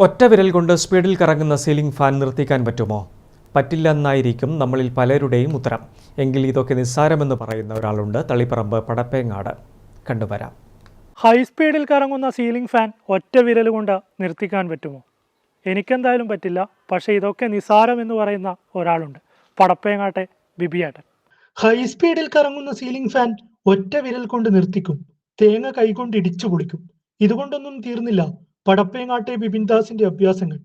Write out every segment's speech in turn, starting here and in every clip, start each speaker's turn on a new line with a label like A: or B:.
A: ഒറ്റ വിരൽ കൊണ്ട് സ്പീഡിൽ കറങ്ങുന്ന സീലിംഗ് ഫാൻ നിർത്തിക്കാൻ പറ്റുമോ? പറ്റില്ലെന്നായിരിക്കും നമ്മളിൽ പലരുടെയും ഉത്തരം. എങ്കിൽ ഇതൊക്കെ നിസ്സാരമെന്ന് പറയുന്ന ഒരാളുണ്ട് തളിപ്പറമ്പ് പടപ്പേങ്ങാട്. കണ്ടുവരാം.
B: ഹൈസ്പീഡിൽ കറങ്ങുന്ന സീലിംഗ് ഫാൻ ഒറ്റ വിരൽ കൊണ്ട് നിർത്തിക്കാൻ പറ്റുമോ? എനിക്കെന്തായാലും പറ്റില്ല പക്ഷേ ഇതൊക്കെ നിസാരം എന്ന് പറയുന്ന ഒരാളുണ്ട് പടപ്പേങ്ങാട്ടെ ഹൈ
C: സ്പീഡിൽ കറങ്ങുന്ന സീലിംഗ് ഫാൻ ഒറ്റ വിരൽ കൊണ്ട് നിർത്തിക്കും തേങ്ങ കൈകൊണ്ട് ഇടിച്ചു പൊളിക്കും. ഇതുകൊണ്ടൊന്നും തീർന്നില്ല. പടപ്പേങ്ങാട്ടെ ബിബിൻദാസിന്റെ അഭ്യാസങ്ങൾ.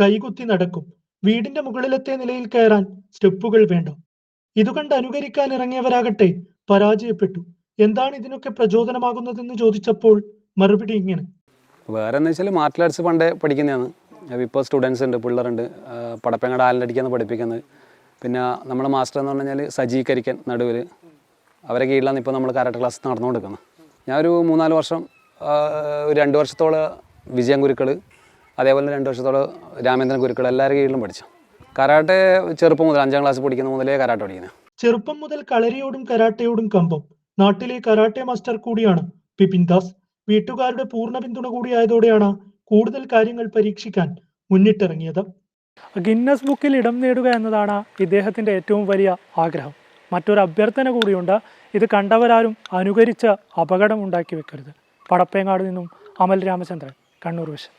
C: കൈകുത്തി നടക്കും. വീടിന്റെ മുകളിലത്തെ നിലയിൽ കയറാൻ സ്റ്റെപ്പുകൾ വേണ്ട. ഇതുകണ്ട് അനുകരിക്കാൻ ഇറങ്ങിയവരാകട്ടെ പരാജയപ്പെട്ടു. എന്താണ് ഇതിനൊക്കെ പ്രചോദനമാകുന്നതെന്ന് ചോദിച്ചപ്പോൾ മറുപടി ഇങ്ങനെ.
D: വേറെ എന്ന് വെച്ചാൽ മാർഷൽ ആർട്സ് പണ്ടേ പഠിക്കുന്നതാണ്. ഇപ്പോൾ സ്റ്റുഡൻസ് ഉണ്ട് പിള്ളേരുണ്ട്. പടപ്പേങ്ങാട് ആലിലടിക്കാന്ന് പഠിപ്പിക്കുന്നത്. പിന്നെ നമ്മുടെ മാസ്റ്റർ എന്ന് പറഞ്ഞു കഴിഞ്ഞാൽ സജി കരിക്കൻ നടുവിൽ അവരെ കീഴിലാണ് ഇപ്പോൾ നമ്മൾ കരാട്ട ക്ലാസ് നടന്നുകൊടുക്കുന്നത് ഞാൻ ഒരു മൂന്നാൽ വർഷം ഒരു രണ്ട് വർഷത്തോളം വിജയം ഗുരുക്കൾ അതേപോലെ രണ്ട് വർഷത്തോളം രാമേന്ദ്രൻ ഗുരുക്കൾ എല്ലാവരുടെ കീഴിലും പഠിച്ചു. കരാട്ടെ ചെറുപ്പം മുതൽ അഞ്ചാം ക്ലാസ് പഠിക്കുന്ന മുതലേ കരാട്ടെ പഠിക്കുന്നത്
C: ചെറുപ്പം മുതൽ കളരിയോടും കരാട്ടയോടും കമ്പം. നാട്ടിലെ കരാട്ടെ മാസ്റ്റർ കൂടിയാണ് ബിപിൻ ദാസ്. വീട്ടുകാരുടെ പൂർണ പിന്തുണ കൂടിയായതോടെയാണ് കൂടുതൽ കാര്യങ്ങൾ പരീക്ഷിക്കാൻ മുന്നിട്ടിറങ്ങിയത്.
B: ഗിന്നസ് ബുക്കിൽ ഇടം നേടുക എന്നതാണ് ഇദ്ദേഹത്തിന്റെ ഏറ്റവും വലിയ ആഗ്രഹം. മറ്റൊരു അഭ്യർത്ഥന കൂടിയുണ്ട് ഇത് കണ്ടവരാരും അനുകരിച്ച് അപകടം ഉണ്ടാക്കി വെക്കരുത്. പടപ്പേങ്ങാട് നിന്നും അമൽ രാമചന്ദ്രൻ. കണ്ണൂർ വിഷൻ.